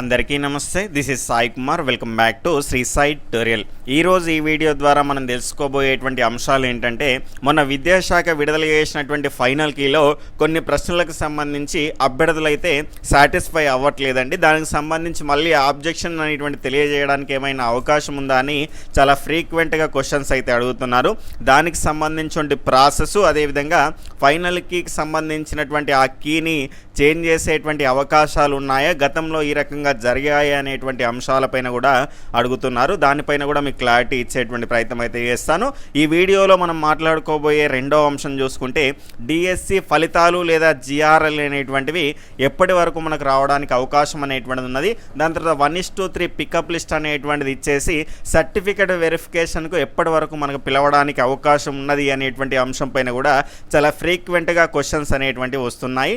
అందరికీ నమస్తే. This is Sai Kumar welcome back to Shri Sai tutorial ఈరోజు ఈ వీడియో ద్వారా మనం తెలుసుకోబోయేటువంటి అంశాలు ఏంటంటే మొన్న విద్యాశాఖ విడుదల చేసినటువంటి ఫైనల్ కీలో కొన్ని ప్రశ్నలకు సంబంధించి అభ్యర్థులైతే సాటిస్ఫై అవ్వట్లేదండి. దానికి సంబంధించి మళ్ళీ ఆబ్జెక్షన్ అనేటువంటి తెలియజేయడానికి ఏమైనా అవకాశం ఉందా అని చాలా ఫ్రీక్వెంట్గా క్వశ్చన్స్ అయితే అడుగుతున్నారు. దానికి సంబంధించిన ప్రాసెస్ అదేవిధంగా ఫైనల్ కీకి సంబంధించినటువంటి ఆ కీని చేంజ్ చేసేటువంటి అవకాశాలు ఉన్నాయా? గతంలో ఈ రకంగా జరిగాయి అనేటువంటి అంశాలపైన కూడా అడుగుతున్నారు. దానిపైన కూడా మీకు క్లారిటీ ఇచ్చేటువంటి ప్రయత్నం అయితే చేస్తాను. ఈ వీడియోలో మనం మాట్లాడుకోబోయే రెండో అంశం చూసుకుంటే డిఎస్సి ఫలితాలు లేదా జిఆర్ఎల్ అనేటువంటివి ఎప్పటి వరకు మనకు రావడానికి అవకాశం అనేటువంటిది ఉన్నది. దాని తర్వాత one is two three pickup list అనేటువంటిది ఇచ్చేసి సర్టిఫికెట్ వెరిఫికేషన్కు ఎప్పటి వరకు మనకు పిలవడానికి అవకాశం ఉన్నది అనేటువంటి అంశం పైన కూడా చాలా ఫ్రీక్వెంట్గా క్వశ్చన్స్ అనేటువంటివి వస్తున్నాయి.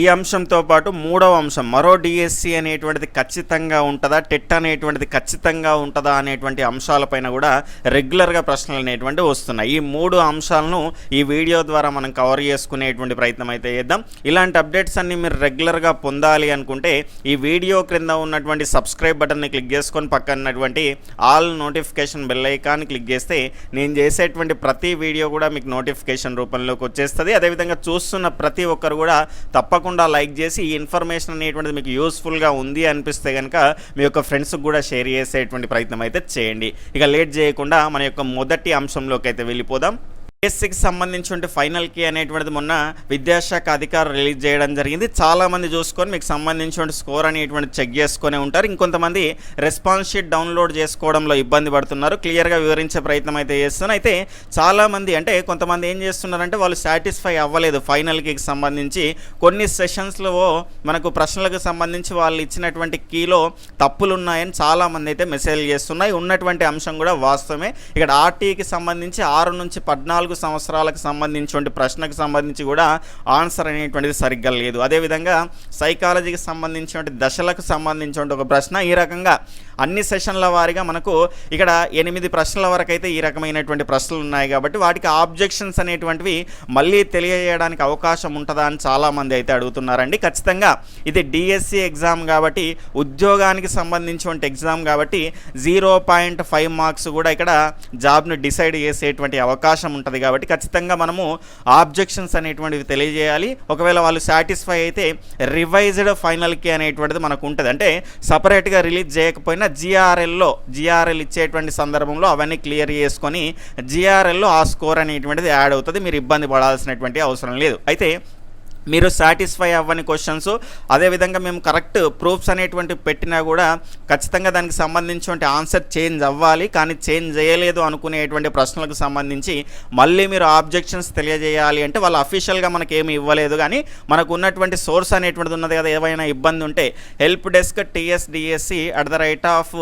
ఈ అంశంతో పాటు మూడవ అంశం మరో డిఎస్సి అనేటువంటిది ఖచ్చితంగా ఉంటుందా టెట్ అనేటువంటిది ఖచ్చితంగా ఉంటుందా అనేటువంటి అంశాలపైన కూడా రెగ్యులర్గా ప్రశ్నలు అనేటువంటివి వస్తున్నాయి. ఈ మూడు అంశాలను ఈ వీడియో ద్వారా మనం కవర్ చేసుకునేటువంటి ప్రయత్నం అయితే చేద్దాం. ఇలాంటి అప్డేట్స్ అన్ని మీరు రెగ్యులర్గా పొందాలి అనుకుంటే ఈ వీడియో క్రింద ఉన్నటువంటి సబ్స్క్రైబ్ బటన్ని క్లిక్ చేసుకొని పక్కనటువంటి all notification bell icon click చేస్తే నేను చేసేటువంటి ప్రతి వీడియో కూడా మీకు నోటిఫికేషన్ రూపంలోకి వచ్చేస్తుంది. అదేవిధంగా చూస్తున్న ప్రతి ఒక్కరు కూడా తప్ప తప్పకుండా లైక్ చేసి ఈ ఇన్ఫర్మేషన్ అనేటువంటిది మీకు యూస్ఫుల్గా ఉంది అనిపిస్తే కనుక మీ యొక్క ఫ్రెండ్స్కి కూడా షేర్ చేసేటువంటి ప్రయత్నం అయితే చేయండి. ఇక లేట్ చేయకుండా మన యొక్క మొదటి అంశంలోకి అయితే వెళ్ళిపోదాం. ఎస్సికి సంబంధించి ఫైనల్ కీ అనేటువంటిది మొన్న విద్యాశాఖ అధికారులు రిలీజ్ చేయడం జరిగింది. చాలామంది చూసుకొని మీకు సంబంధించిన స్కోర్ అనేటువంటి చెక్ చేసుకునే ఉంటారు. ఇంకొంతమంది రెస్పాన్స్ షీట్ డౌన్లోడ్ చేసుకోవడంలో ఇబ్బంది పడుతున్నారు. క్లియర్గా వివరించే ప్రయత్నం అయితే చేస్తున్నారు అయితే చాలామంది అంటే కొంతమంది ఏం చేస్తున్నారంటే వాళ్ళు సాటిస్ఫై అవ్వలేదు ఫైనల్కి సంబంధించి. కొన్ని సెషన్స్లో మనకు ప్రశ్నలకు సంబంధించి వాళ్ళు ఇచ్చినటువంటి కీలో తప్పులు ఉన్నాయని చాలామంది అయితే మెసేజ్ చేస్తున్నాయి. ఉన్నటువంటి అంశం కూడా వాస్తవమే. ఇక్కడ ఆర్టీకి సంబంధించి ఆరు నుంచి పద్నాలుగు సంవత్సరాలకు సంబంధించి ప్రశ్నకు సంబంధించి కూడా ఆన్సర్ అనేటువంటిది సరిగ్గా లేదు. అదేవిధంగా సైకాలజీకి సంబంధించిన దశలకు సంబంధించిన ఒక ప్రశ్న ఈ రకంగా అన్ని సెషన్ల వారీగా మనకు ఇక్కడ ఎనిమిది ప్రశ్నల వరకు అయితే ఈ రకమైనటువంటి ప్రశ్నలు ఉన్నాయి కాబట్టి వాటికి ఆబ్జెక్షన్స్ అనేటువంటివి మళ్ళీ తెలియజేయడానికి అవకాశం ఉంటుందా అని చాలామంది అయితే అడుగుతున్నారండి. ఖచ్చితంగా ఇది డిఎస్సి ఎగ్జామ్ కాబట్టి ఉద్యోగానికి సంబంధించినటువంటి ఎగ్జామ్ కాబట్టి జీరో పాయింట్ ఫైవ్ మార్క్స్ కూడా ఇక్కడ జాబ్ను డిసైడ్ చేసేటువంటి అవకాశం ఉంటుంది కాబట్టి ఖచ్చితంగా మనము ఆబ్జెక్షన్స్ అనేటువంటివి తెలియజేయాలి. ఒకవేళ వాళ్ళు సాటిస్ఫై అయితే రివైజ్డ్ ఫైనల్కి అనేటువంటిది మనకు ఉంటుంది. అంటే సపరేట్గా రిలీజ్ చేయకపోయినా జిఆర్ఎల్లో జిఆర్ఎల్ ఇచ్చేటువంటి సందర్భంలో అవన్నీ క్లియర్ చేసుకొని జిఆర్ఎల్లో ఆ స్కోర్ అనేటువంటిది యాడ్ అవుతుంది. మీరు ఇబ్బంది పడాల్సినటువంటి అవసరం లేదు. అయితే మీరు సాటిస్ఫై అవ్వని క్వశ్చన్స్ అదేవిధంగా మేము కరెక్ట్ ప్రూఫ్స్ అనేటువంటి పెట్టినా కూడా ఖచ్చితంగా దానికి సంబంధించిన ఆన్సర్ చేంజ్ అవ్వాలి. కానీ చేంజ్ చేయలేదు అనుకునేటువంటి ప్రశ్నలకు సంబంధించి మళ్ళీ మీరు ఆబ్జెక్షన్స్ తెలియజేయాలి అంటే వాళ్ళు అఫీషియల్గా మనకి ఏమి ఇవ్వలేదు. కానీ మనకు ఉన్నటువంటి సోర్స్ అనేటువంటిది ఉన్నది కదా ఏమైనా ఇబ్బంది ఉంటే help desk TSDSC at the rate of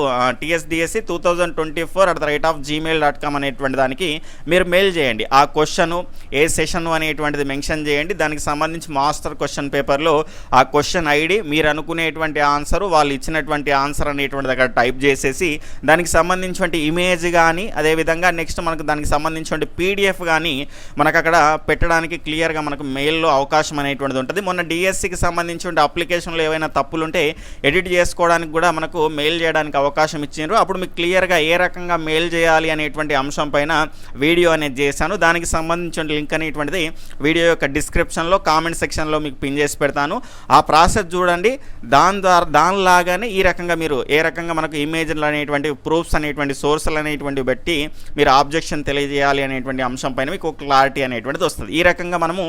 TSDSC two thousand twenty four at the rate of Gmail dot com అనేటువంటి దానికి మీరు మెయిల్ చేయండి. ఆ క్వశ్చను ఏ సెషన్ అనేటువంటిది మెన్షన్ చేయండి. దానికి సంబంధించి మాస్టర్ క్వశ్చన్ పేపర్లో ఆ క్వశ్చన్ ఐడి మీరు అనుకునేటువంటి ఆన్సర్ వాళ్ళు ఇచ్చినటువంటి ఆన్సర్ అనేటువంటిది అక్కడ టైప్ చేసేసి దానికి సంబంధించినటువంటి ఇమేజ్ కానీ అదేవిధంగా నెక్స్ట్ మనకు దానికి సంబంధించినటువంటి పీడిఎఫ్ కానీ మనకు అక్కడ పెట్టడానికి క్లియర్గా మనకు మెయిల్లో అవకాశం అనేటువంటిది ఉంటుంది. మొన్న డిఎస్సికి సంబంధించిన అప్లికేషన్లో ఏవైనా తప్పులు ఉంటే ఎడిట్ చేసుకోవడానికి కూడా మనకు మెయిల్ చేయడానికి అవకాశం ఇచ్చిండ్రు అప్పుడు మీకు క్లియర్గా ఏ రకంగా మెయిల్ చేయాలి అనేటువంటి అంశం పైన వీడియో అనేది చేశాను. దానికి సంబంధించిన లింక్ అనేటువంటిది వీడియో యొక్క డిస్క్రిప్షన్లో కామెంట్స్ సెక్షన్లో మీకు పిన్ చేసి పెడతాను. ఆ ప్రాసెస్ చూడండి. దాని ద్వారా దానిలాగానే ఈ రకంగా మీరు ఏ రకంగా మనకు ఇమేజ్లు అనేటువంటి ప్రూఫ్స్ అనేటువంటి సోర్సులు అనేటువంటివి బట్టి మీరు ఆబ్జెక్షన్ తెలియజేయాలి అనేటువంటి అంశం పైన మీకు క్లారిటీ అనేటువంటిది వస్తుంది. ఈ రకంగా మనము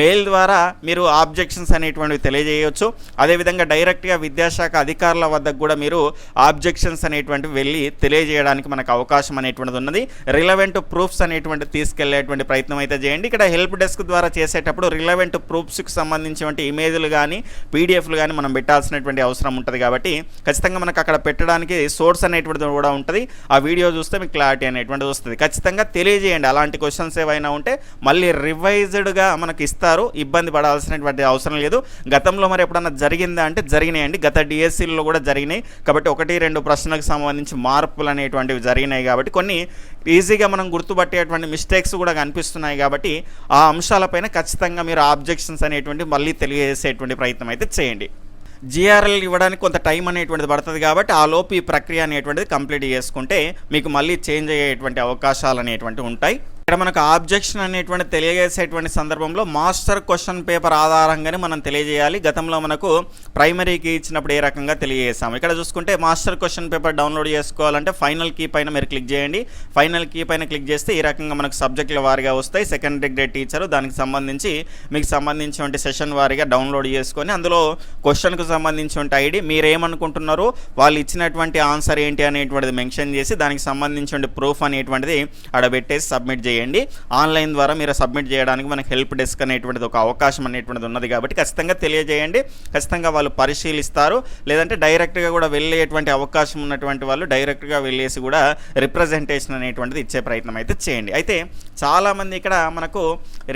మెయిల్ ద్వారా మీరు ఆబ్జెక్షన్స్ అనేటువంటివి తెలియజేయవచ్చు అదేవిధంగా డైరెక్ట్గా విద్యాశాఖ అధికారుల వద్దకు కూడా మీరు ఆబ్జెక్షన్స్ అనేటువంటివి వెళ్ళి తెలియజేయడానికి మనకు అవకాశం అనేటువంటిది ఉన్నది. రిలవెంట్ ప్రూఫ్స్ అనేటువంటి తీసుకెళ్ళేటువంటి ప్రయత్నం అయితే చేయండి. ఇక్కడ హెల్ప్ డెస్క్ ద్వారా చేసేటప్పుడు రిలవెంట్ ప్రూఫ్స్కి సంబంధించినటువంటి ఇమేజ్లు కానీ పీడిఎఫ్లు కానీ మనం పెట్టాల్సినటువంటి అవసరం ఉంటుంది కాబట్టి ఖచ్చితంగా మనకు అక్కడ పెట్టడానికి సోర్స్ అనేటువంటిది కూడా ఉంటుంది. ఆ వీడియో చూస్తే మీకు క్లారిటీ అనేటువంటిది వస్తుంది. ఖచ్చితంగా తెలియజేయండి. అలాంటి క్వశ్చన్స్ ఏవైనా ఉంటే మళ్ళీ రివైజ్డ్గా మనకి ఇస్తారు. ఇబ్బంది పడాల్సినటువంటి అవసరం లేదు. గతంలో మరి ఎప్పుడన్నా జరిగిందా అంటే జరిగినాయండి. గత డిఎస్సీలో కూడా జరిగినాయి. కాబట్టి ఒకటి రెండు ప్రశ్నలకు సంబంధించి మార్పులు అనేటువంటివి జరిగినాయి కాబట్టి కొన్ని ఈజీగా మనం గుర్తుపట్టేటువంటి మిస్టేక్స్ కూడా కనిపిస్తున్నాయి కాబట్టి ఆ అంశాలపైన ఖచ్చితంగా మీరు ఆబ్జెక్షన్స్ అనేటువంటి మళ్ళీ తెలియజేసేటువంటి ప్రయత్నం అయితే చేయండి. జిఆర్ఎల్ ఇవ్వడానికి కొంత టైం అనేటువంటిది పడుతుంది కాబట్టి ఆ లోపు ఈ ప్రక్రియ అనేటువంటిది కంప్లీట్ చేసుకుంటే మీకు మళ్ళీ చేంజ్ అయ్యేటువంటి అవకాశాలు అనేటువంటివి ఉంటాయి. ఇక్కడ మనకు ఆబ్జెక్షన్ అనేటువంటి తెలియజేసేటువంటి సందర్భంలో మాస్టర్ క్వశ్చన్ పేపర్ ఆధారంగానే మనం తెలియజేయాలి. గతంలో మనకు ప్రైమరీకి ఇచ్చినప్పుడు ఏ రకంగా తెలియజేసాము ఇక్కడ చూసుకుంటే మాస్టర్ క్వశ్చన్ పేపర్ డౌన్లోడ్ చేసుకోవాలంటే ఫైనల్ కీ పైన మీరు క్లిక్ చేయండి. ఫైనల్ కీ పైన క్లిక్ చేస్తే ఈ రకంగా మనకు సబ్జెక్టుల వారిగా వస్తాయి. సెకండరీ గ్రేడ్ టీచరు దానికి సంబంధించి మీకు సంబంధించిన సెషన్ వారిగా డౌన్లోడ్ చేసుకొని అందులో క్వశ్చన్కు సంబంధించిన ఐడి మీరేమనుకుంటున్నారో వాళ్ళు ఇచ్చినటువంటి ఆన్సర్ ఏంటి అనేటువంటిది మెన్షన్ చేసి దానికి సంబంధించిన ప్రూఫ్ అనేటువంటిది ఆడ పెట్టేసి సబ్మిట్ చేయండి. ఆన్లైన్ ద్వారా మీరు సబ్మిట్ చేయడానికి మనకి హెల్ప్ డెస్క్ అనేటువంటిది ఒక అవకాశం అనేటువంటిది ఉన్నది కాబట్టి ఖచ్చితంగా తెలియజేయండి. ఖచ్చితంగా వాళ్ళు పరిశీలిస్తారు. లేదంటే డైరెక్ట్గా కూడా వెళ్ళేటువంటి అవకాశం ఉన్నటువంటి వాళ్ళు డైరెక్ట్గా వెళ్ళేసి కూడా రిప్రజెంటేషన్ అనేటువంటిది ఇచ్చే ప్రయత్నం అయితే చేయండి. అయితే చాలామంది ఇక్కడ మనకు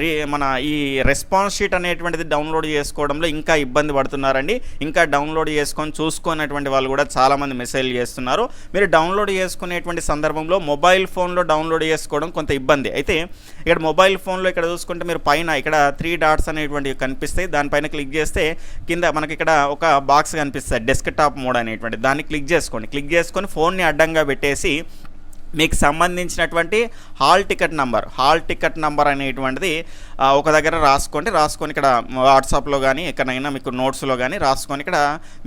రీ మన ఈ రెస్పాన్స్ షీట్ అనేటువంటిది డౌన్లోడ్ చేసుకోవడంలో ఇంకా ఇబ్బంది పడుతున్నారండి. ఇంకా డౌన్లోడ్ చేసుకొని చూసుకున్నటువంటి వాళ్ళు కూడా చాలామంది మెసేజ్ చేస్తున్నారు. మీరు డౌన్లోడ్ చేసుకునేటువంటి సందర్భంలో మొబైల్ ఫోన్లో డౌన్లోడ్ చేసుకోవడం కొంత ఇబ్బంది. అయితే ఇక్కడ మొబైల్ ఫోన్లో ఇక్కడ చూసుకుంటే మీరు పైన ఇక్కడ త్రీ డాట్స్ అనేటువంటివి కనిపిస్తాయి. దానిపైన క్లిక్ చేస్తే కింద మనకి ఇక్కడ ఒక బాక్స్ కనిపిస్తుంది. డెస్క్ టాప్ మోడ్ అనేటువంటి దాన్ని క్లిక్ చేసుకోండి. క్లిక్ చేసుకొని ఫోన్ని అడ్డంగా పెట్టేసి మీకు సంబంధించినటువంటి hall ticket number hall ticket number అనేటువంటిది ఒక దగ్గర రాసుకోండి. రాసుకొని ఇక్కడ వాట్సాప్లో కానీ ఎక్కడైనా మీకు నోట్స్లో కానీ రాసుకొని ఇక్కడ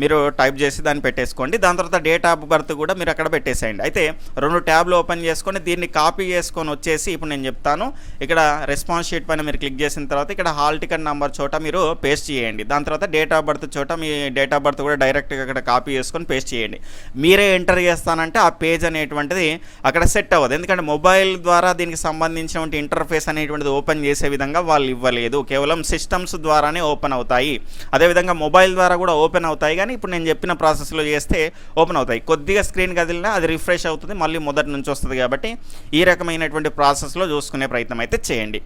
మీరు టైప్ చేసి దాన్ని పెట్టేసుకోండి. దాని తర్వాత డేట్ ఆఫ్ బర్త్ కూడా మీరు అక్కడ పెట్టేసేయండి. అయితే రెండు ట్యాబ్లు ఓపెన్ చేసుకొని దీన్ని కాపీ చేసుకొని వచ్చేసి ఇప్పుడు నేను చెప్తాను. ఇక్కడ రెస్పాన్స్ షీట్ పైన మీరు క్లిక్ చేసిన తర్వాత ఇక్కడ హాల్ టికెట్ నంబర్ చోట మీరు పేస్ట్ చేయండి. దాని తర్వాత డేట్ ఆఫ్ బర్త్ చోట మీ డేట్ ఆఫ్ బర్త్ కూడా డైరెక్ట్గా ఇక్కడ కాపీ చేసుకొని పేస్ట్ చేయండి. మీరే ఎంటర్ చేస్తానంటే ఆ పేజ్ అనేటువంటిది అక్కడ సెట్ అవ్వదు. ఎందుకంటే మొబైల్ ద్వారా దీనికి సంబంధించినటువంటి ఇంటర్ఫేస్ అనేటువంటిది ఓపెన్ చేసే విధంగా వాళ్ళు ఇవ్వలేదు. కేవలం సిస్టమ్స్ ద్వారానే ఓపెన్ అవుతాయి. అదేవిధంగా మొబైల్ ద్వారా కూడా ఓపెన్ అవుతాయి. కానీ ఇప్పుడు నేను చెప్పిన ప్రాసెస్లో చేస్తే ఓపెన్ అవుతాయి. కొద్దిగా స్క్రీన్ కదిలినా అది రిఫ్రెష్ అవుతుంది. మళ్ళీ మొదటి నుంచి వస్తుంది కాబట్టి ఈ రకమైనటువంటి ప్రాసెస్లో చూసుకునే ప్రయత్నం అయితే చేయండి.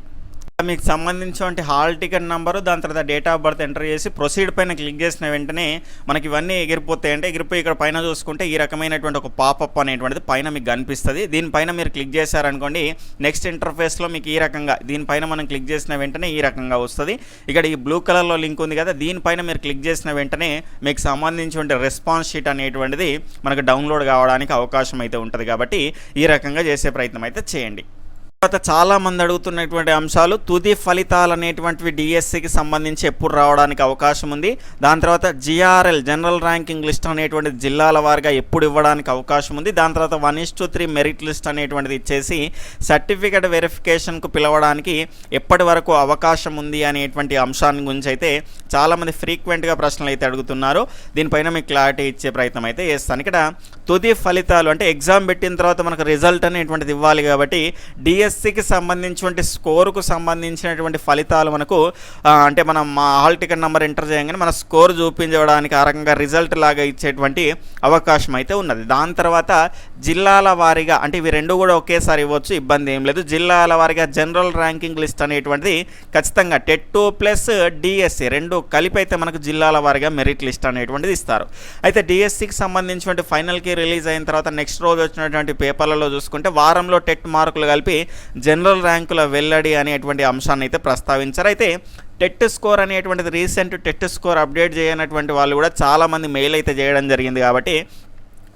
మీకు సంబంధించినటువంటి హాల్ టికెట్ నెంబరు దాని తర్వాత డేట్ ఆఫ్ బర్త్ ఎంటర్ చేసి ప్రొసీడ్ పైన క్లిక్ చేసిన వెంటనే మనకి ఇవన్నీ ఎగిరిపోతాయి అంటే ఎగిరిపోయి ఇక్కడ పైన చూసుకుంటే ఈ రకమైనటువంటి ఒక పాపప్ అనేటువంటిది పైన మీకు కనిపిస్తుంది. దీనిపైన మీరు క్లిక్ చేశారనుకోండి నెక్స్ట్ ఇంటర్ఫేస్లో మీకు ఈ రకంగా దీనిపైన మనం క్లిక్ చేసిన వెంటనే ఈ రకంగా వస్తుంది. ఇక్కడ ఈ బ్లూ కలర్లో లింక్ ఉంది కదా దీనిపైన మీరు క్లిక్ చేసిన వెంటనే మీకు సంబంధించినటువంటి రెస్పాన్స్ షీట్ అనేటువంటిది మనకు డౌన్లోడ్ కావడానికి అవకాశం అయితే ఉంటుంది కాబట్టి ఈ రకంగా చేసే ప్రయత్నం అయితే చేయండి. తర్వాత చాలా మంది అడుగుతున్నటువంటి అంశాలు తుది ఫలితాలు అనేటువంటివి డిఎస్సికి సంబంధించి ఎప్పుడు రావడానికి అవకాశం ఉంది. దాని తర్వాత జిఆర్ఎల్ జనరల్ ర్యాంకింగ్ లిస్ట్ అనేటువంటి జిల్లాల వారిగా ఎప్పుడు ఇవ్వడానికి అవకాశం ఉంది. దాని తర్వాత one is two three merit list అనేటువంటిది ఇచ్చేసి సర్టిఫికేట్ వెరిఫికేషన్కు పిలవడానికి ఎప్పటి వరకు అవకాశం ఉంది అనేటువంటి అంశాన్ని గురించి అయితే చాలామంది ఫ్రీక్వెంట్గా ప్రశ్నలు అయితే అడుగుతున్నారు. దీనిపైన మీకు క్లారిటీ ఇచ్చే ప్రయత్నం అయితే చేస్తాను. ఇక్కడ తుది ఫలితాలు అంటే ఎగ్జామ్ పెట్టిన తర్వాత మనకు రిజల్ట్ అనేటువంటిది ఇవ్వాలి కాబట్టి డిఎస్సికి సంబంధించినటువంటి స్కోరుకు సంబంధించినటువంటి ఫలితాలు మనకు అంటే మనం మా హాల్ టికెట్ నెంబర్ ఎంటర్ చేయగానే మన స్కోర్ చూపించడానికి ఆ రకంగా రిజల్ట్ లాగా ఇచ్చేటువంటి అవకాశం అయితే ఉన్నది. దాని తర్వాత జిల్లాల వారీగా అంటే ఇవి రెండు కూడా ఒకేసారి ఇవ్వచ్చు ఇబ్బంది ఏం లేదు. జిల్లాల వారీగా జనరల్ ర్యాంకింగ్ లిస్ట్ అనేటువంటిది ఖచ్చితంగా టెట్ ప్లస్ డిఎస్సి రెండు కలిపి అయితే మనకు జిల్లాల వారీగా మెరిట్ లిస్ట్ అనేటువంటిది ఇస్తారు. అయితే డిఎస్సికి సంబంధించినటువంటి ఫైనల్కి రిలీజ్ అయిన తర్వాత నెక్స్ట్ రోజు వచ్చినటువంటి పేపర్లలో చూసుకుంటే వారంలో టెట్ మార్కులు కలిపి జనరల్ ర్యాంకుల వెల్లడి అనేటువంటి అంశాన్ని అయితే ప్రస్తావించారు. అయితే టెట్ స్కోర్ అనేటువంటిది రీసెంట్ టెట్ స్కోర్ అప్డేట్ చేయనటువంటి వాళ్ళు కూడా చాలామంది మెయిల్ అయితే చేయడం జరిగింది కాబట్టి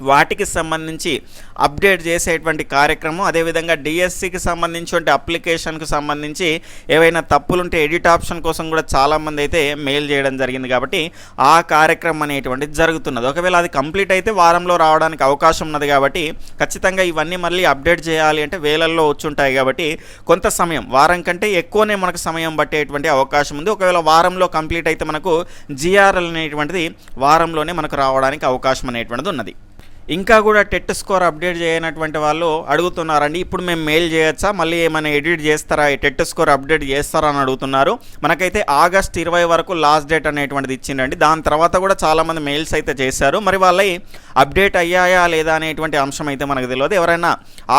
వాటికి సంబంధించి అప్డేట్ చేసేటువంటి కార్యక్రమం అదేవిధంగా డిఎస్సికి సంబంధించి అప్లికేషన్కు సంబంధించి ఏవైనా తప్పులుంటే ఎడిట్ ఆప్షన్ కోసం కూడా చాలామంది అయితే మెయిల్ చేయడం జరిగింది కాబట్టి ఆ కార్యక్రమం అనేటువంటిది జరుగుతున్నది. ఒకవేళ అది కంప్లీట్ అయితే వారంలో రావడానికి అవకాశం ఉన్నది కాబట్టి ఖచ్చితంగా ఇవన్నీ మళ్ళీ అప్డేట్ చేయాలి అంటే వేలల్లో వచ్చుంటాయి కాబట్టి కొంత సమయం వారం కంటే ఎక్కువనే మనకు సమయం పట్టేటువంటి అవకాశం ఉంది. ఒకవేళ వారంలో కంప్లీట్ అయితే మనకు జిఆర్ఎల్ అనేటువంటిది వారంలోనే మనకు రావడానికి అవకాశం అనేటువంటిది ఉన్నది. ఇంకా కూడా టెట్ స్కోర్ అప్డేట్ చేయనటువంటి వాళ్ళు అడుగుతున్నారండి. ఇప్పుడు మేము మెయిల్ చేయొచ్చా? మళ్ళీ ఏమైనా ఎడిట్ చేస్తారా? ఈ టెట్ స్కోర్ అప్డేట్ చేస్తారా అని అడుగుతున్నారు. మనకైతే ఆగస్ట్ ఇరవై వరకు లాస్ట్ డేట్ అనేటువంటిది ఇచ్చిండండి. దాని తర్వాత కూడా చాలామంది మెయిల్స్ అయితే చేశారు. మరి వాళ్ళవి అప్డేట్ అయ్యాయా లేదా అనేటువంటి అంశం అయితే మనకు తెలియదు. ఎవరైనా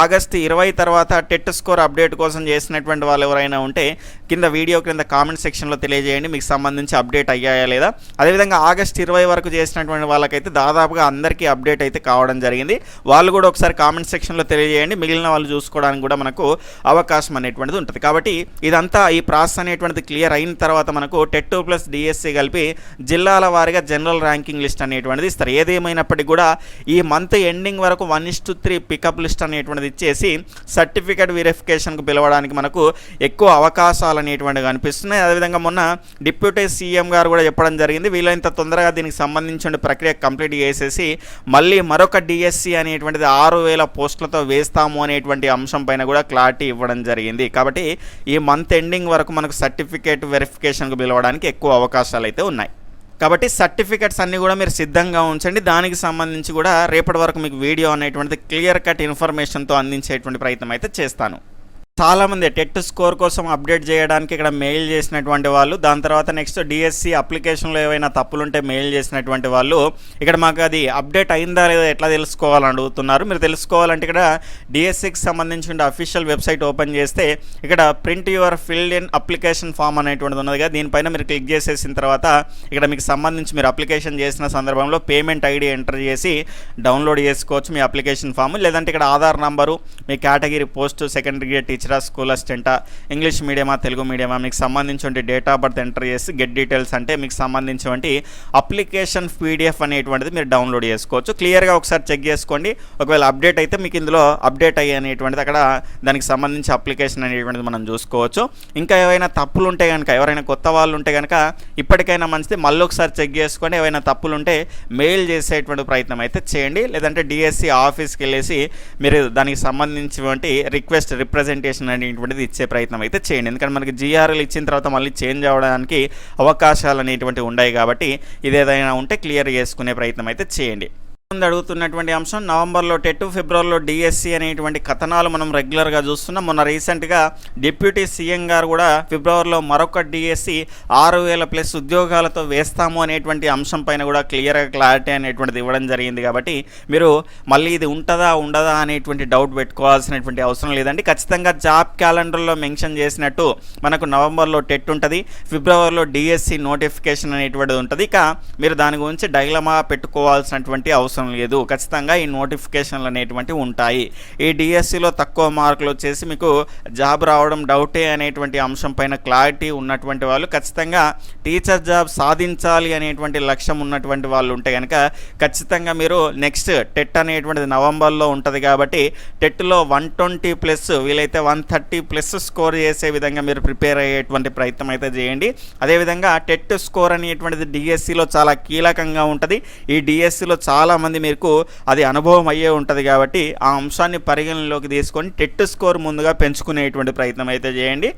ఆగస్ట్ ఇరవై తర్వాత టెట్ స్కోర్ అప్డేట్ కోసం చేసినటువంటి వాళ్ళు ఎవరైనా ఉంటే కింద వీడియో కింద కామెంట్ సెక్షన్లో తెలియజేయండి. మీకు సంబంధించి అప్డేట్ అయ్యాయా లేదా? అదేవిధంగా ఆగస్ట్ ఇరవై వరకు చేసినటువంటి వాళ్ళకైతే దాదాపుగా అందరికీ అప్డేట్ అయితే కావడం జరిగింది. వాళ్ళు కూడా ఒకసారి కామెంట్ సెక్షన్లో తెలియజేయండి. మిగిలిన వాళ్ళు చూసుకోవడానికి కూడా మనకు అవకాశం అనేటువంటిది ఉంటుంది. కాబట్టి ఇదంతా ఈ ప్రాసెస్ అనేటువంటిది క్లియర్ అయిన తర్వాత మనకు టెట్ టూ ప్లస్ డిఎస్సి కలిపి జిల్లాల వారీగా జనరల్ ర్యాంకింగ్ లిస్ట్ అనేటువంటిది ఇస్తారు. ఏదేమైనప్పటికీ కూడా ఈ మంత్ ఎండింగ్ వరకు one is two three pickup list అనేటువంటిది ఇచ్చేసి సర్టిఫికేట్ వెరిఫికేషన్కు పిలవడానికి మనకు ఎక్కువ అవకాశాలు అనేటువంటివి కనిపిస్తున్నాయి. అదేవిధంగా మొన్న డిప్యూటీ సీఎం గారు కూడా చెప్పడం జరిగింది. వీలైనంత తొందరగా దీనికి సంబంధించిన ప్రక్రియ కంప్లీట్ చేసేసి మళ్ళీ మరొక డిఎస్సి అనేటువంటిది ఆరు వేల పోస్టులతో వేస్తాము అనేటువంటి అంశం పైన కూడా క్లారిటీ ఇవ్వడం జరిగింది. కాబట్టి ఈ మంత్ ఎండింగ్ వరకు మనకు సర్టిఫికేట్ వెరిఫికేషన్కు పిలవడానికి ఎక్కువ అవకాశాలు అయితే ఉన్నాయి. కాబట్టి సర్టిఫికెట్స్ అన్నీ కూడా మీరు సిద్ధంగా ఉంచండి. దానికి సంబంధించి కూడా రేపటి వరకు మీకు వీడియో అనేటువంటిది క్లియర్ కట్ ఇన్ఫర్మేషన్తో అందించేటువంటి ప్రయత్నం అయితే చేస్తాను. చాలామంది టెట్ స్కోర్ కోసం అప్డేట్ చేయడానికి ఇక్కడ మెయిల్ చేసినటువంటి వాళ్ళు దాని తర్వాత నెక్స్ట్ డిఎస్సి అప్లికేషన్లో ఏవైనా తప్పులుంటే మెయిల్ చేసినటువంటి వాళ్ళు ఇక్కడ మాకు అది అప్డేట్ అయిందా లేదా ఎట్లా తెలుసుకోవాలని అడుగుతున్నారు. మీరు తెలుసుకోవాలంటే ఇక్కడ డిఎస్సికి సంబంధించిన అఫీషియల్ వెబ్సైట్ ఓపెన్ చేస్తే ఇక్కడ print your filled in application form అనేటువంటిది ఉన్నది దీనిపైన మీరు క్లిక్ చేసేసిన తర్వాత ఇక్కడ మీకు సంబంధించి మీరు అప్లికేషన్ చేసిన సందర్భంలో పేమెంట్ ఐడి ఎంటర్ చేసి డౌన్లోడ్ చేసుకోవచ్చు మీ అప్లికేషన్ ఫామ్. లేదంటే ఇక్కడ ఆధార్ నంబరు మీ కేటగిరీ పోస్ట్ సెకండరీ గ్రేడ్ టీచరా స్కూల్ అసిస్టెంటా ఇంగ్లీష్ మీడియమా తెలుగు మీడియమా మీకు సంబంధించిన డేట్ ఆఫ్ బర్త్ ఎంటర్ చేసి గెట్ డీటెయిల్స్ అంటే మీకు సంబంధించినటువంటి అప్లికేషన్ పీడిఎఫ్ అనేటువంటిది మీరు డౌన్లోడ్ చేసుకోవచ్చు. క్లియర్గా ఒకసారి చెక్ చేసుకోండి. ఒకవేళ అప్డేట్ అయితే మీకు ఇందులో అప్డేట్ అయ్యి అనేటువంటిది అక్కడ దానికి సంబంధించి అప్లికేషన్ అనేటువంటిది మనం చూసుకోవచ్చు. ఇంకా ఏవైనా తప్పులు ఉంటే కనుక ఎవరైనా కొత్త వాళ్ళు ఉంటే కనుక ఇప్పటికైనా మంచిది. మళ్ళీ ఒకసారి చెక్ చేసుకొని ఏవైనా తప్పులు ఉంటే మెయిల్ చేసేటువంటి ప్రయత్నం అయితే చేయండి. లేదంటే డిఎస్సి ఆఫీస్కి వెళ్ళేసి మీరు దానికి సంబంధించినటువంటి రిక్వెస్ట్ రిప్రజెంటేషన్ అనేటువంటిది ఇచ్చే ప్రయత్నం అయితే చేయండి. ఎందుకంటే మనకి జిఆర్ఎల్ ఇచ్చిన తర్వాత మళ్ళీ చేంజ్ అవడానికి అవకాశాలు అనేటువంటివి ఉన్నాయి కాబట్టి ఇదేదైనా ఉంటే క్లియర్ చేసుకునే ప్రయత్నం అయితే చేయండి. ముందు అడుగుతున్నటువంటి అంశం నవంబర్లో టెట్ ఫిబ్రవరిలో డిఎస్సి అనేటువంటి కథనాలు మనం రెగ్యులర్గా చూస్తున్నాం. మొన్న రీసెంట్గా డిప్యూటీ సీఎం గారు కూడా ఫిబ్రవరిలో మరొక డిఎస్సి ఆరు వేల ప్లస్ ఉద్యోగాలతో వేస్తాము అనేటువంటి అంశం పైన కూడా క్లియర్గా క్లారిటీ అనేటువంటిది ఇవ్వడం జరిగింది కాబట్టి మీరు మళ్ళీ ఇది ఉంటుందా ఉండదా అనేటువంటి డౌట్ పెట్టుకోవాల్సినటువంటి అవసరం లేదండి. ఖచ్చితంగా జాబ్ క్యాలెండర్లో మెన్షన్ చేసినట్టు మనకు నవంబర్లో టెట్ ఉంటుంది ఫిబ్రవరిలో డిఎస్సి నోటిఫికేషన్ అనేటువంటిది ఉంటుంది. ఇక మీరు దాని గురించి డైలమా పెట్టుకోవాల్సినటువంటి అవసరం లేదు. ఖచ్చితంగా ఈ నోటిఫికేషన్లు అనేటువంటివి ఉంటాయి. ఈ డిఎస్సిలో తక్కువ మార్కులు వచ్చేసి మీకు జాబ్ రావడం డౌటే అనేటువంటి అంశం పైన క్లారిటీ ఉన్నటువంటి వాళ్ళు ఖచ్చితంగా టీచర్ జాబ్ సాధించాలి అనేటువంటి లక్ష్యం ఉన్నటువంటి వాళ్ళు ఉంటే కనుక ఖచ్చితంగా మీరు నెక్స్ట్ టెట్ అనేటువంటిది నవంబర్లో ఉంటుంది కాబట్టి టెట్లో వన్ ట్వంటీ ప్లస్ వీలైతే వన్ థర్టీ ప్లస్ స్కోర్ చేసే విధంగా మీరు ప్రిపేర్ అయ్యేటువంటి ప్రయత్నం అయితే చేయండి. అదేవిధంగా టెట్ స్కోర్ అనేటువంటిది డిఎస్సిలో చాలా కీలకంగా ఉంటుంది. ఈ డిఎస్సిలో చాలామంది మీకు అది అనుభవం అయ్యే ఉంటుంది కాబట్టి ఆ అంశాన్ని పరిగణనలోకి తీసుకొని టెట్ స్కోర్ ముందుగా పెంచుకునేటువంటి ప్రయత్నం అయితే చేయండి.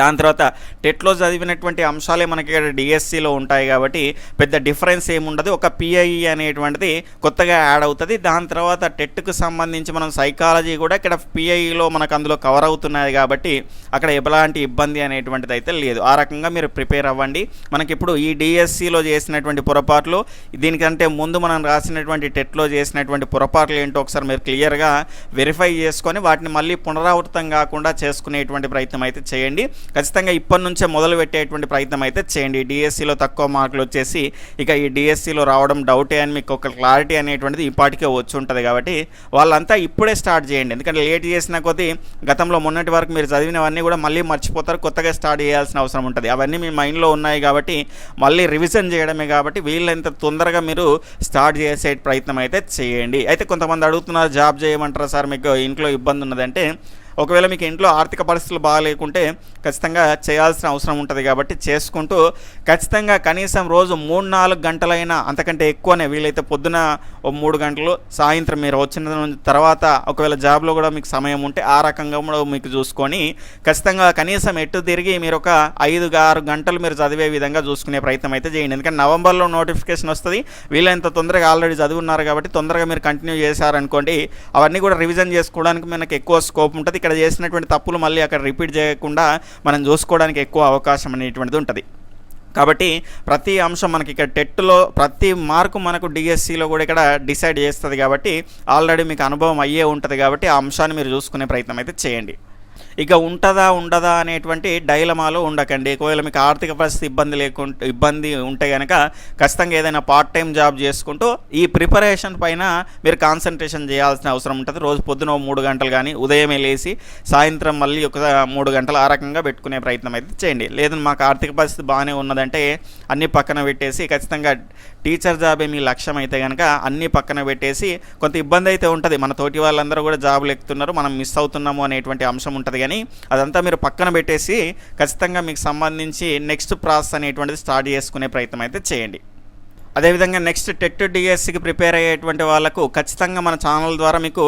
దాని తర్వాత టెట్లో చదివినటువంటి అంశాలే మనకి ఇక్కడ డిఎస్సిలో ఉంటాయి కాబట్టి పెద్ద డిఫరెన్స్ ఏముండదు. ఒక పిఐఈ అనేటువంటిది కొత్తగా యాడ్ అవుతుంది. దాని తర్వాత టెట్కు సంబంధించి మనం సైకాలజీ కూడా ఇక్కడ పిఐఈలో మనకు అందులో కవర్ అవుతున్నది కాబట్టి అక్కడ ఎలాంటి ఇబ్బంది అనేటువంటిది అయితే లేదు. ఆ రకంగా మీరు ప్రిపేర్ అవ్వండి. మనకి ఇప్పుడు ఈ డిఎస్సిలో చేసినటువంటి పొరపాట్లు దీనికంటే ముందు మనం రాసినటువంటి టెట్లో చేసినటువంటి పొరపాట్లు ఏంటో ఒకసారి మీరు క్లియర్గా వెరిఫై చేసుకొని వాటిని మళ్ళీ పునరావృతం కాకుండా చేసుకునేటువంటి ప్రయత్నం అయితే చేయండి. ఖచ్చితంగా ఇప్పటి నుంచే మొదలు పెట్టేటువంటి ప్రయత్నం అయితే చేయండి. డిఎస్సిలో తక్కువ మార్కులు వచ్చేసి ఇక ఈ డిఎస్సిలో రావడం డౌటే అని మీకు ఒక క్లారిటీ అనేటువంటిది ఇప్పటికే వచ్చి ఉంటుంది కాబట్టి వాళ్ళంతా ఇప్పుడే స్టార్ట్ చేయండి. ఎందుకంటే లేట్ చేసిన కొద్దీ గతంలో మొన్నటి వరకు మీరు చదివినవన్నీ కూడా మళ్ళీ మర్చిపోతారు. కొత్తగా స్టార్ట్ చేయాల్సిన అవసరం ఉంటుంది. అవన్నీ మీ మైండ్లో ఉన్నాయి కాబట్టి మళ్ళీ రివిజన్ చేయడమే కాబట్టి వీళ్ళంత తొందరగా మీరు స్టార్ట్ చేసే ప్రయత్నం అయితే చేయండి. అయితే కొంతమంది అడుగుతున్నారు జాబ్ చేయమంటారా సార్? మీకు ఇంట్లో ఇబ్బంది ఉన్నదంటే ఒకవేళ మీకు ఇంట్లో ఆర్థిక పరిస్థితులు బాగాలేకుంటే ఖచ్చితంగా చేయాల్సిన అవసరం ఉంటుంది కాబట్టి చేసుకుంటూ ఖచ్చితంగా కనీసం రోజు మూడు నాలుగు గంటలైనా అంతకంటే ఎక్కువనే వీలైతే పొద్దున ఓ మూడు గంటలు సాయంత్రం మీరు వచ్చిన తర్వాత ఒకవేళ జాబ్లో కూడా మీకు సమయం ఉంటే ఆ రకంగా కూడా మీకు చూసుకొని ఖచ్చితంగా కనీసం ఎటు తిరిగి మీరు ఒక ఐదు ఆరు గంటలు మీరు చదివే విధంగా చూసుకునే ప్రయత్నం అయితే చేయండి. ఎందుకంటే నవంబర్లో నోటిఫికేషన్ వస్తుంది వీలైనంత తొందరగా ఆల్రెడీ చదువున్నారు కాబట్టి తొందరగా మీరు కంటిన్యూ చేశారనుకోండి అవన్నీ కూడా రివిజన్ చేసుకోవడానికి మనకు ఎక్కువ స్కోప్ ఉంటుంది. ఇక్కడ చేసినటువంటి తప్పులు మళ్ళీ అక్కడ రిపీట్ చేయకుండా మనం చూసుకోవడానికి ఎక్కువ అవకాశం అనేటువంటిది ఉంటుంది. కాబట్టి ప్రతి అంశం మనకి ఇక్కడ టెట్లో ప్రతి మార్కు మనకు డిఎస్సిలో కూడా ఇక్కడ డిసైడ్ చేస్తుంది కాబట్టి ఆల్రెడీ మీకు అనుభవం అయ్యే ఉంటుంది కాబట్టి ఆ అంశాన్ని మీరు చూసుకునే ప్రయత్నం అయితే చేయండి. ఇక ఉంటుందా ఉండదా అనేటువంటి డైలమాలో ఉండకండి. ఒకవేళ మీకు ఆర్థిక పరిస్థితి ఇబ్బంది లేకుంటే ఇబ్బంది ఉంటే కనుక ఖచ్చితంగా ఏదైనా పార్ట్ టైం జాబ్ చేసుకుంటూ ఈ ప్రిపరేషన్ పైన మీరు కాన్సన్ట్రేషన్ చేయాల్సిన అవసరం ఉంటుంది. రోజు పొద్దున మూడు గంటలు కానీ ఉదయమే లేచి సాయంత్రం మళ్ళీ ఒక మూడు గంటలు ఆ రకంగా పెట్టుకునే ప్రయత్నం అయితే చేయండి. లేదు మాకు ఆర్థిక పరిస్థితి బాగానే ఉన్నదంటే అన్ని పక్కన పెట్టేసి ఖచ్చితంగా టీచర్ జాబే మీ లక్ష్యం అయితే కనుక అన్ని పక్కన పెట్టేసి కొంత ఇబ్బంది అయితే ఉంటుంది. మన తోటి వాళ్ళందరూ కూడా జాబులు ఎక్కుతున్నారు మనం మిస్ అవుతున్నాము అనేటువంటి అంశం ఉంటుంది కానీ అదంతా మీరు పక్కన పెట్టేసి ఖచ్చితంగా మీకు సంబంధించి నెక్స్ట్ ప్రాసెస్ అనేటువంటిది స్టార్ట్ చేసుకునే ప్రయత్నం అయితే చేయండి. అదేవిధంగా నెక్స్ట్ టెట్ డిఎస్సికి ప్రిపేర్ అయ్యేటువంటి వాళ్ళకు ఖచ్చితంగా మన ఛానల్ ద్వారా మీకు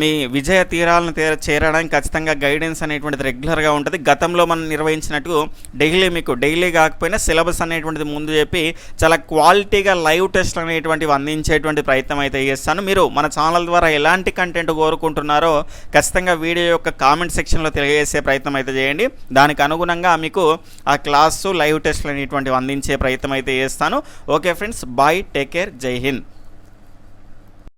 మీ విజయ తీరాలను చేరడానికి ఖచ్చితంగా గైడెన్స్ అనేటువంటిది రెగ్యులర్గా ఉంటుంది. గతంలో మనం నిర్వహించినట్టు డైలీ మీకు డైలీ కాకపోయినా సిలబస్ అనేటువంటిది ముందు చెప్పి చాలా క్వాలిటీగా లైవ్ టెస్ట్ అనేటువంటివి అందించేటువంటి ప్రయత్నం అయితే చేస్తాను. మీరు మన ఛానల్ ద్వారా ఎలాంటి కంటెంట్ కోరుకుంటున్నారో ఖచ్చితంగా వీడియో యొక్క కామెంట్ సెక్షన్లో తెలియజేసే ప్రయత్నం అయితే చేయండి. దానికి అనుగుణంగా మీకు ఆ క్లాసు లైవ్ టెస్ట్లు అనేటువంటివి అందించే ప్రయత్నం అయితే చేస్తాను. Okay friends. Bye. Take care.